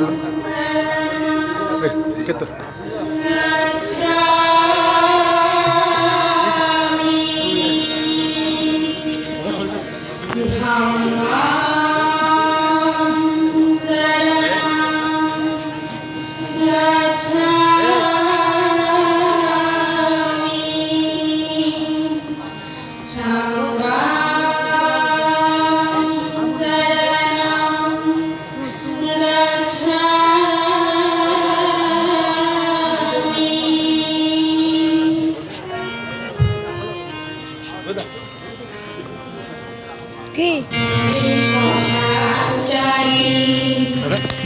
Ah, ¿Qué tal?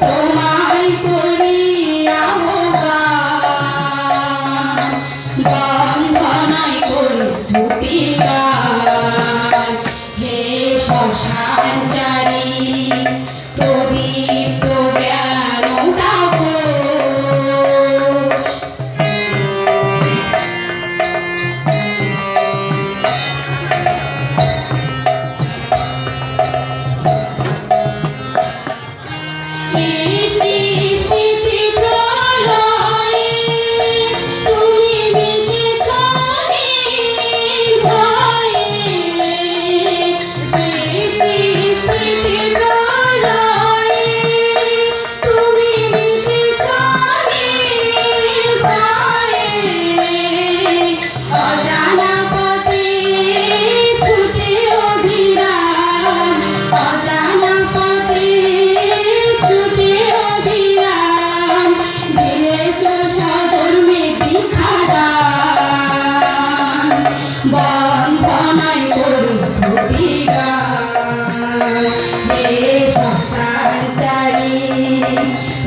Oh my. Thank you.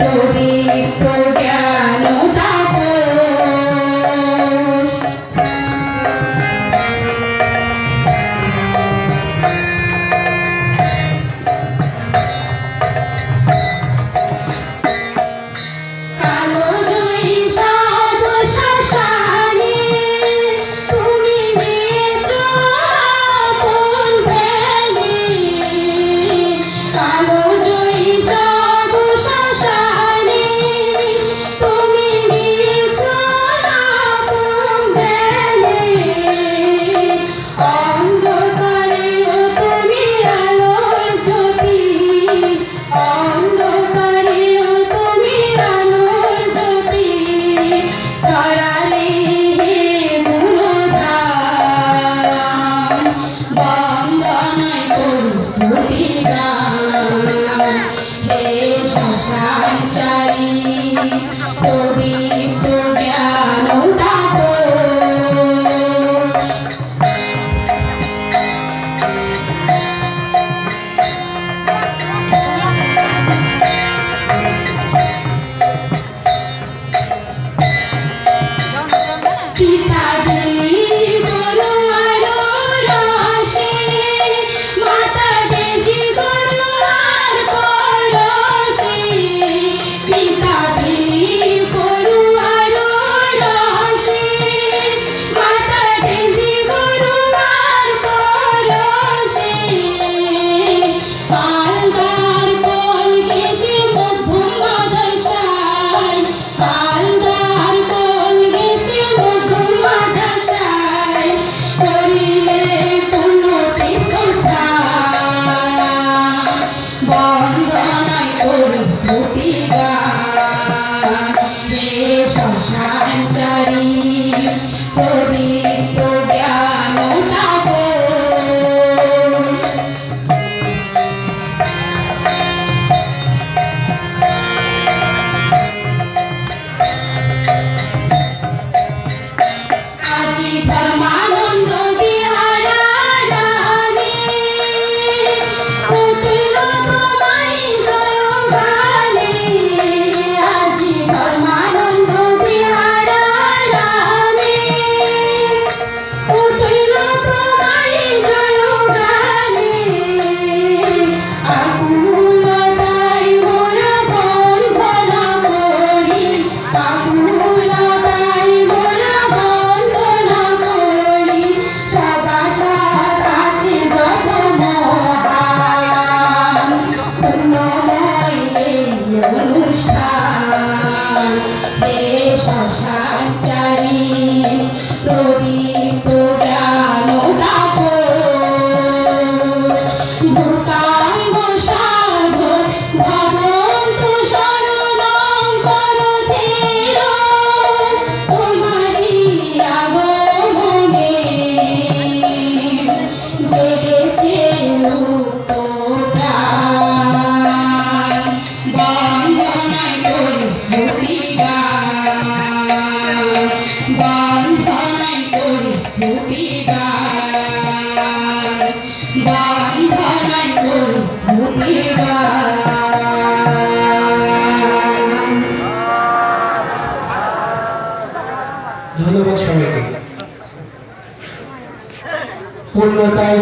തൊഴിൽ തൊഴിൽ day. বন্দনায় করি স্তুতি গান ধন্যবাদ সবাইকে। পূর্ণতায়